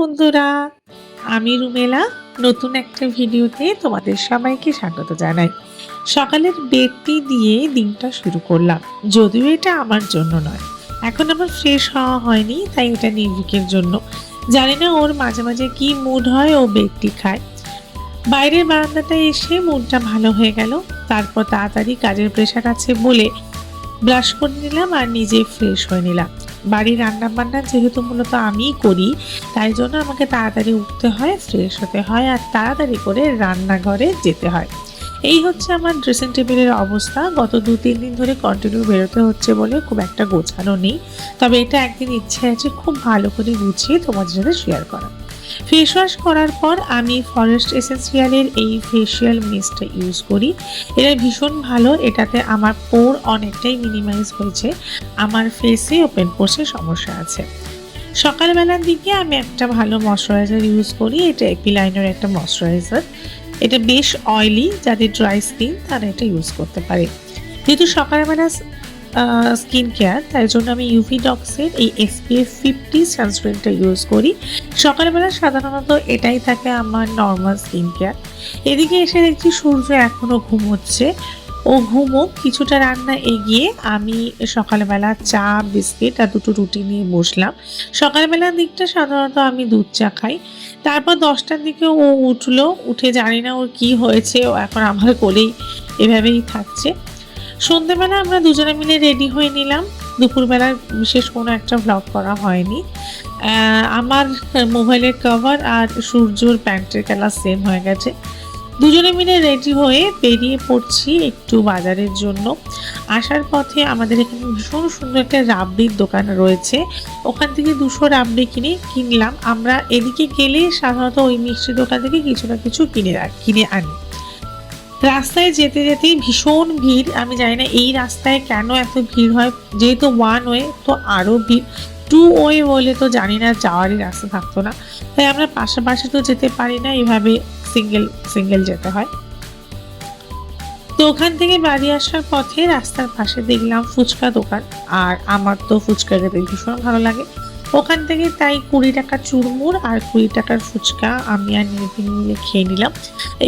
বন্ধুরা, আমি রুমেলা, নতুন একটা ভিডিওতে তোমাদের সবাইকে স্বাগত জানাই। সকালের বেডটি দিয়ে দিনটা শুরু করলাম, যদিও এটা আমার জন্য নয়। এখন আমার ফ্রেশ হওয়া হয়নি, তাই এটা নির্ভিকের জন্য। জানি না ওর মাঝে মাঝে কি মুড হয়, ও বেডটি খায়। বাইরের বারান্দাটায় এসে মুডটা ভালো হয়ে গেল, তারপর তাড়াতাড়ি কাজের প্রেশার আছে বলে ব্রাশ করে নিলাম আর নিজে ফ্রেশ হয়ে নিলাম। বাড়ির রান্না বান্না যেহেতু মূলত আমিই করি, তাই জন্য আমাকে তাড়াতাড়ি উঠতে হয়, ফ্রেশ হতে হয় আর তাড়াতাড়ি করে রান্নাঘরে যেতে হয়। এই হচ্ছে আমার ড্রেসিং টেবিলের অবস্থা। গত দু তিন দিন ধরে কন্টিনিউ বেরোতে হচ্ছে বলে খুব একটা গোছানো নেই। তবে এটা একদিন ইচ্ছে আছে খুব ভালো করে গুছিয়ে তোমাদের সাথে শেয়ার করা ফেস ওয়াশ করার পর আমি ফরেস্ট এসেন্সিয়ালের এই ফেসিয়াল মিস্টটা ইউজ করি। এটা ভীষণ ভালো, এটাতে আমার পোর অনেকটাই মিনিমাইজ হয়েছে। আমার ফেসে ওপেন পোর্সের সমস্যা আছে। সকালবেলার দিকে আমি একটা ভালো ময়শ্চারাইজার ইউজ করি, এটা এপিলাইনের একটা ময়শ্চারাইজার এটা বেশ অয়েলি যাদের ড্রাই স্কিন তারা এটা ইউজ করতে পারে। যেহেতু সকালবেলা স্কিন কেয়ার তাই জন্য আমি ইউভি ডক্সের এই এসপিএফ ফিফটি সানস্ক্রিনটা ইউজ করি। সকালবেলা সাধারণত এটাই থাকে আমার নর্মাল স্কিন কেয়ার এদিকে এসে দেখছি সূর্য এখনও ঘুমোচ্ছে। ও ঘুমোক, কিছুটা রান্না এগিয়ে আমি সকালবেলা চা, বিস্কিট আর দুটো রুটি নিয়ে বসলাম। সকালবেলার দিকটা সাধারণত আমি দুধ চা খাই। তারপর দশটার দিকে ও উঠল, উঠে জানি না ওর কি হয়েছে, ও এখন আমার কোলেই এভাবেই থাকছে। সন্ধেবেলা আমরা দুজনে মিলে রেডি হয়ে নিলাম। দুপুরবেলা বিশেষ কোনো একটা ভ্লগ করা হয়নি। আমার মোবাইলের কভার আর সূর্যর প্যান্টের কালার সেম হয়ে গেছে। দুজনে মিলে রেডি হয়ে বেরিয়ে পড়ছি একটু বাজারের জন্য। আসার পথে আমাদের এখানে ভীষণ সুন্দর একটা রাবড়ির দোকান রয়েছে। ওখান থেকে দুশো রাবড়ি কিনে কিনলাম। আমরা এদিকে গেলে সাধারণত ওই মিষ্টি দোকান থেকে কিছু না কিছু কিনে কিনে আনি। রাস্তায় যেতে যেতেই ভীষণ ভিড়। আমি জানি না এই রাস্তায় কেন এত ভিড় হয়। যেহেতু ওয়ান ওয়ে তো আরও ভিড়। টু ওয়ে বলে তো জানি না, যাওয়ারই রাস্তা থাকতো না। তাই আমরা পাশাপাশি তো যেতে পারি না, এভাবে সিঙ্গেল সিঙ্গেল যেতে হয়। তো ওখান থেকে বাড়ি আসার পথে রাস্তার পাশে দেখলাম ফুচকা দোকান। আর আমার তো ফুচকা খেতে ভীষণ ভালো লাগে। ওখান থেকে তাই কুড়ি টাকা চুরমুর আর কুড়ি টাকার ফুচকা আমি আর নির্বিন মিলে খেয়ে নিলাম।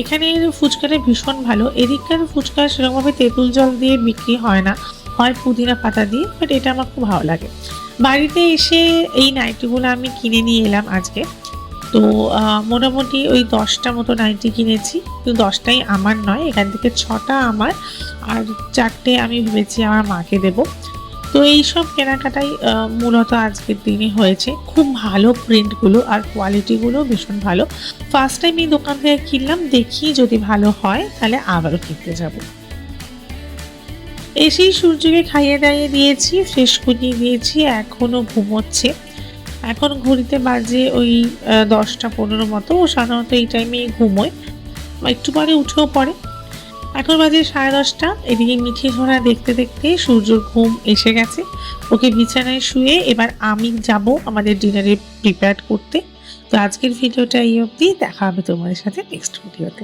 এখানে ফুচকাটা ভীষণ ভালো। এদিককার ফুচকা সেরকমভাবে তেঁতুল জল দিয়ে বিক্রি হয় না। হয় পুদিনা পাতা দিয়ে বাট এটা আমার খুব ভালো লাগে। বাড়িতে এসে এই নাইটিগুলো আমি কিনে নিয়ে এলাম আজকে। তো মোটামুটি ওই দশটা মতো নাইটি কিনেছি। কিন্তু দশটাই আমার নয়, এখান থেকে ছটা আমার। আর চারটে আমি ভেবেছি আমার মাকে দেব। তো এই সব কেনাকাটাই মূলত আজকের দিনে হয়েছে। খুব ভালো প্রিন্টগুলো আর কোয়ালিটিগুলো ভীষণ ভালো। ফার্স্ট টাইম এই দোকান থেকে কিনলাম, দেখি যদি ভালো হয়, তাহলে আবারও কিনতে যাব। এসেই সূর্যকে খাইয়ে দাইয়ে দিয়েছি ফ্রেশ করিয়ে দিয়েছি, এখনও ঘুমোচ্ছে। এখন ঘড়িতে বাজে ওই দশটা পনেরো মতো ও সাধারণত এই টাইমেই ঘুমোয় একটু পরে উঠেও পড়ে। এখন বাজে সাড়ে দশটা। এদিকে মিঠি ঝোড়া দেখতে দেখতে সূর্যর ঘুম এসে গেছে। ওকে বিছানায় শুয়ে এবার আমি যাব আমাদের ডিনারে প্রিপেয়ার করতে। তো আজকের ভিডিওটা এই অবধি। দেখা হবে তোমাদের সাথে নেক্সট ভিডিওতে